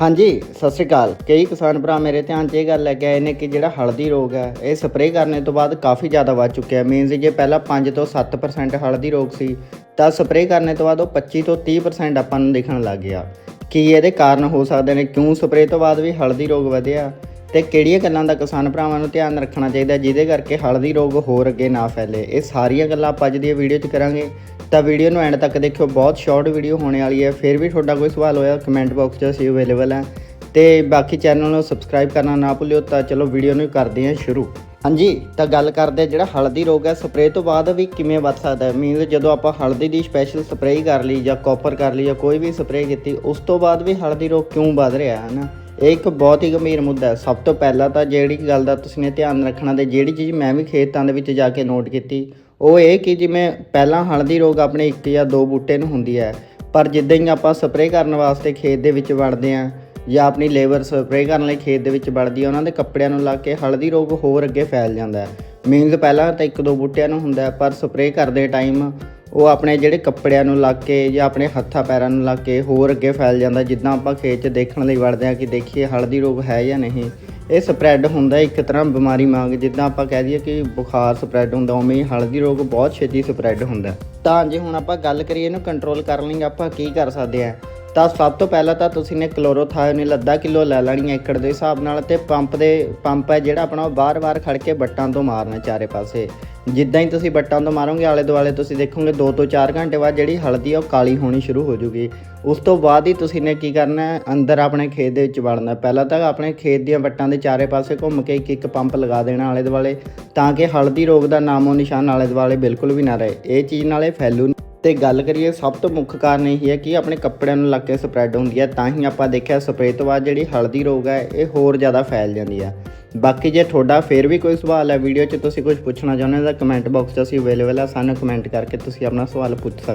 ਹਾਂਜੀ, ਸਤਿ ਸ਼੍ਰੀ ਅਕਾਲ। ਕਈ ਕਿਸਾਨ ਭਰਾ ਮੇਰੇ ਧਿਆਨ 'ਚ ਇਹ ਗੱਲ ਲੈ ਕੇ ਆਏ ਨੇ ਕਿ ਜਿਹੜਾ ਹਲਦੀ ਰੋਗ ਹੈ, ਇਹ ਸਪਰੇਅ ਕਰਨੇ ਤੋਂ ਬਾਅਦ ਕਾਫੀ ਜ਼ਿਆਦਾ ਵੱਧ ਚੁੱਕਿਆ। ਮੀਨਸ ਜੇ ਪਹਿਲਾਂ 5 ਤੋਂ 7% ਹਲਦੀ ਰੋਗ ਸੀ, ਤਾਂ ਸਪਰੇਅ ਕਰਨੇ ਤੋਂ ਬਾਅਦ ਉਹ 25 ਤੋਂ 30% ਆਪਾਂ ਨੂੰ ਦਿਖਣ ਲੱਗ ਗਿਆ। ਕੀ ਇਹਦੇ ਕਾਰਨ ਹੋ ਸਕਦੇ ਨੇ? ਕਿਉਂ ਸਪਰੇਅ ਤੋਂ ਬਾਅਦ ਵੀ ਹਲਦੀ ਰੋਗ ਵਧਿਆ? ਤੇ ਕਿਹੜੀਆਂ ਗੱਲਾਂ ਦਾ ਕਿਸਾਨ ਭਰਾਵਾਂ ਨੂੰ ਧਿਆਨ ਰੱਖਣਾ ਚਾਹੀਦਾ ਜਿਹਦੇ ਕਰਕੇ ਹਲਦੀ ਰੋਗ ਹੋਰ ਅੱਗੇ ਨਾ ਫੈਲੇ। ਇਹ ਸਾਰੀਆਂ ਗੱਲਾਂ ਆਪਾਂ ਅੱਜ ਦੀ ਵੀਡੀਓ 'ਚ ਕਰਾਂਗੇ। ਤਾਂ ਵੀਡੀਓ ਨੂੰ ਐਂਡ ਤੱਕ ਦੇਖਿਓ। ਬਹੁਤ ਸ਼ਾਰਟ ਵੀਡੀਓ ਹੋਣੇ ਵਾਲੀ ਹੈ। ਫਿਰ ਵੀ ਤੁਹਾਡਾ ਕੋਈ ਸਵਾਲ ਹੋਇਆ ਕਮੈਂਟ ਬਾਕਸ 'ਚ ਅਸੀਂ ਅਵੇਲੇਬਲ ਹਾਂ। ਤੇ ਬਾਕੀ ਚੈਨਲ ਨੂੰ ਸਬਸਕ੍ਰਾਈਬ ਕਰਨਾ ਨਾ ਭੁੱਲਿਓ। ਤਾਂ ਚਲੋ ਵੀਡੀਓ ਨੂੰ ਕਰਦੇ ਹਾਂ ਸ਼ੁਰੂ। ਹਾਂਜੀ, ਤਾਂ ਗੱਲ ਕਰਦੇ ਹਾਂ ਜਿਹੜਾ ਹਲਦੀ ਰੋਗ ਹੈ। ਸਪਰੇਅ ਤੋਂ ਬਾਅਦ ਵੀ ਕਿਵੇਂ ਵੱਧ ਸਕਦਾ ਹੈ? ਮੀਨਸ ਜਦੋਂ ਆਪਾਂ ਹਲਦੀ ਦੀ ਸਪੈਸ਼ਲ ਸਪਰੇਅ ਕਰ ਲਈ ਜਾਂ ਕਾਪਰ ਕਰ ਲਈ ਜਾਂ ਕੋਈ ਵੀ ਸਪਰੇਅ ਕੀਤੀ, ਉਸ ਤੋਂ ਬਾਅਦ ਵੀ ਹਲਦੀ ਰੋਗ ਕਿਉਂ ਵੱਧ ਰਿਹਾ ਹੈ ਨਾ? ਇਹ ਇੱਕ ਬਹੁਤ ਹੀ ਗੰਭੀਰ ਮੁੱਦਾ ਹੈ। ਸਭ ਤੋਂ ਪਹਿਲਾਂ ਤਾਂ ਜਿਹੜੀ ਗੱਲ ਦਾ ਤੁਸੀਂ ਨੇ ਧਿਆਨ ਰੱਖਣਾ ਤੇ ਜਿਹੜੀ ਚੀਜ਼ ਮੈਂ ਵੀ ਖੇਤਾਂ ਦੇ ਵਿੱਚ ਜਾ ਕੇ ਨੋਟ ਕੀਤੀ, ਉਹ ਇਹ ਕਿ ਜਿਵੇਂ ਪਹਿਲਾਂ ਹਲਦੀ ਰੋਗ ਆਪਣੇ ਇੱਕ ਜਾਂ ਦੋ ਬੂਟੇ ਨੂੰ ਹੁੰਦੀ ਹੈ, ਪਰ ਜਿੱਦਾਂ ਹੀ ਆਪਾਂ ਸਪਰੇਅ ਕਰਨ ਵਾਸਤੇ ਖੇਤ ਦੇ ਵਿੱਚ ਵੜਦੇ ਹਾਂ ਜਾਂ ਆਪਣੀ ਲੇਬਰ ਸਪਰੇਅ ਕਰਨ ਲਈ ਖੇਤ ਦੇ ਵਿੱਚ ਵੜਦੀ ਹੈ, ਉਹਨਾਂ ਦੇ ਕੱਪੜਿਆਂ ਨੂੰ ਲਾ ਕੇ ਹਲਦੀ ਰੋਗ ਹੋਰ ਅੱਗੇ ਫੈਲ ਜਾਂਦਾ ਹੈ। ਮੀਨਸ ਪਹਿਲਾਂ ਤਾਂ ਇੱਕ ਦੋ ਬੂਟਿਆਂ ਨੂੰ ਹੁੰਦਾ ਪਰ ਸਪਰੇਅ ਕਰਦੇ ਟਾਈਮ ਉਹ ਆਪਣੇ ਜਿਹੜੇ ਕੱਪੜਿਆਂ ਨੂੰ ਲੱਗ ਕੇ ਜਾਂ ਆਪਣੇ ਹੱਥਾਂ ਪੈਰਾਂ ਨੂੰ ਲੱਗ ਕੇ ਹੋਰ ਅੱਗੇ ਫੈਲ ਜਾਂਦਾ, ਜਿੱਦਾਂ ਆਪਾਂ ਖੇਤ 'ਚ ਦੇਖਣ ਲਈ ਵੜਦੇ ਹਾਂ ਕਿ ਦੇਖੀਏ ਹਲਦੀ ਰੋਗ ਹੈ ਜਾਂ ਨਹੀਂ। ਇਹ ਸਪਰੈਡ ਹੁੰਦਾ ਇੱਕ ਤਰ੍ਹਾਂ ਬਿਮਾਰੀ ਵਾਂਗ, ਜਿੱਦਾਂ ਆਪਾਂ ਕਹਿ ਦਈਏ ਕਿ ਬੁਖਾਰ ਸਪਰੈਡ ਹੁੰਦਾ, ਉਵੇਂ ਹੀ ਹਲਦੀ ਰੋਗ ਬਹੁਤ ਛੇਤੀ ਸਪਰੈਡ ਹੁੰਦਾ। ਤਾਂ ਜੇ ਹੁਣ ਆਪਾਂ ਗੱਲ ਕਰੀਏ ਇਹਨੂੰ ਕੰਟਰੋਲ ਕਰਨ ਲਈ ਆਪਾਂ ਕੀ ਕਰ ਸਕਦੇ ਹਾਂ? ਤਾਂ ਸਭ ਤੋਂ ਪਹਿਲਾਂ ਤਾਂ ਤੁਸੀਂ ਨੇ ਕਲੋਰੋਥਾਇਓਨਿਲ ਅੱਧਾ ਕਿਲੋ ਲੈ ਲੈਣੀ ਹੈ ਏਕੜ ਦੇ ਹਿਸਾਬ ਨਾਲ ਤੇ ਪੰਪ ਦੇ ਪੰਪ ਹੈ ਜਿਹੜਾ ਆਪਣਾ ਉਹ ਬਾਰ-ਬਾਰ ਖੜ ਕੇ ਬੱਟਾਂ ਤੋਂ ਮਾਰਨਾ ਚਾਰੇ ਪਾਸੇ। ਜਿੱਦਾਂ ਹੀ ਤੁਸੀਂ ਬੱਟਾਂ ਤੋਂ ਮਾਰੋਗੇ, ਆਲੇ ਦੁਆਲੇ ਤੁਸੀਂ ਦੇਖੋਗੇ 2 ਤੋਂ 4 ਘੰਟੇ ਬਾਅਦ ਜਿਹੜੀ ਹਲਦੀ ਆ ਉਹ ਕਾਲੀ ਹੋਣੀ ਸ਼ੁਰੂ ਹੋ ਜੂਗੀ। ਉਸ ਤੋਂ ਬਾਅਦ ਹੀ ਤੁਸੀਂ ਨੇ ਕੀ ਕਰਨਾ ਅੰਦਰ ਆਪਣੇ ਖੇਤ ਦੇ ਵਿੱਚ ਵੜਨਾ ਪਹਿਲਾਂ ਤਾਂ ਆਪਣੇ ਖੇਤ ਦੀਆਂ ਬੱਟਾਂ ਦੇ ਚਾਰੇ ਪਾਸੇ ਘੁੰਮ ਕੇ ਇੱਕ ਇੱਕ ਪੰਪ ਲਗਾ ਦੇਣਾ ਆਲੇ ਦੁਆਲੇ, ਤਾਂ ਕਿ ਹਲਦੀ ਰੋਗ ਦਾ ਨਾਮੋ ਨਿਸ਼ਾਨ ਆਲੇ ਦੁਆਲੇ ਬਿਲਕੁਲ ਵੀ ਨਾ ਰਹੇ। ਇਹ ਚੀਜ਼ ਨਾਲੇ ਫੈਲੂ ਨਹੀਂ। ਤੇ ਗੱਲ ਕਰੀਏ, ਸਭ ਤੋਂ ਮੁੱਖ ਕਾਰਨ ਇਹ ਹੈ ਕਿ ਆਪਣੇ ਕੱਪੜਿਆਂ ਨੂੰ ਲੱਗ ਕੇ ਸਪਰੈਡ ਹੁੰਦੀ ਹੈ। ਤਾਂ ਹੀ ਆਪਾਂ ਦੇਖਿਆ ਸਪਰੇਅ ਤੋਂ ਬਾਅਦ ਜਿਹੜੀ ਹਲਦੀ ਰੋਗ ਹੈ, ਇਹ ਹੋਰ ਜ਼ਿਆਦਾ ਫੈਲ ਜਾਂਦੀ ਹੈ। ਬਾਕੀ ਜੇ ਤੁਹਾਡਾ ਫਿਰ ਵੀ ਕੋਈ ਸਵਾਲ ਹੈ ਵੀਡੀਓ 'ਚ ਤੁਸੀਂ ਕੁਝ ਪੁੱਛਣਾ ਚਾਹੁੰਦੇ ਹੋ ਤਾਂ ਕਮੈਂਟ ਬਾਕਸ 'ਚ ਅਸੀਂ ਅਵੇਲੇਬਲ ਆ, ਸਾਨੂੰ ਕਮੈਂਟ ਕਰਕੇ ਤੁਸੀਂ ਆਪਣਾ ਸਵਾਲ ਪੁੱਛ ਸਕਦੇ